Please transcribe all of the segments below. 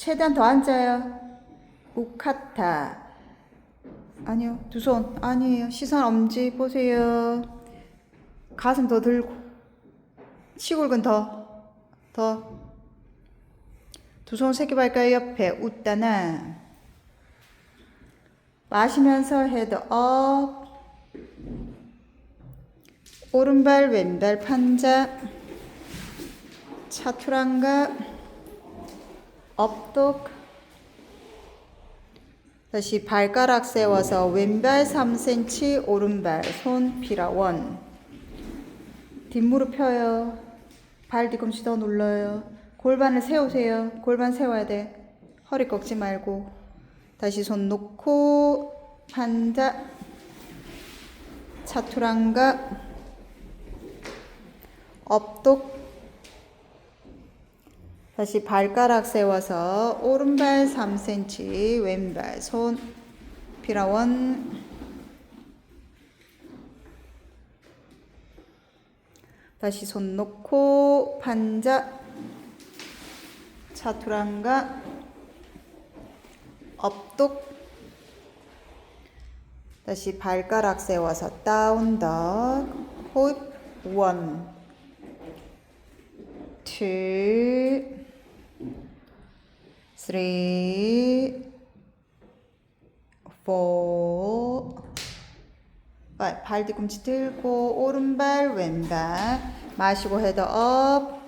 최대한 더 앉아요. 우카타. 아니요. 두 손. 아니에요. 시선 엄지 보세요. 가슴 더 들고. 치골근 더. 더. 두 손 새끼 발가락 옆에 웃다나. 마시면서 헤드 업. 오른발 왼발 판자. 차투랑가. 업독. 다시 발가락 세워서 왼발 3cm, 오른발 손 피라 원. 뒷무릎 펴요. 발 뒤꿈치 더 눌러요. 골반을 세우세요. 골반 세워야 돼. 허리 꺾지 말고. 다시 손 놓고 판자. 차투랑가. 업독. 다시 발가락 세워서 오른발 3cm, 왼발 손. 피라원. 다시 손 놓고 판자. 차투랑가. 업독. 다시 발가락 세워서 다운덕. 호흡. 원. two three, four, five. 발 뒤꿈치 들고 오른발 왼발. 마시고 헤드 업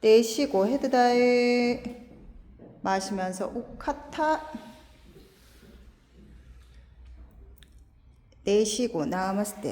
내쉬고 헤드 다이. 마시면서 우카타. 내쉬고 나마스테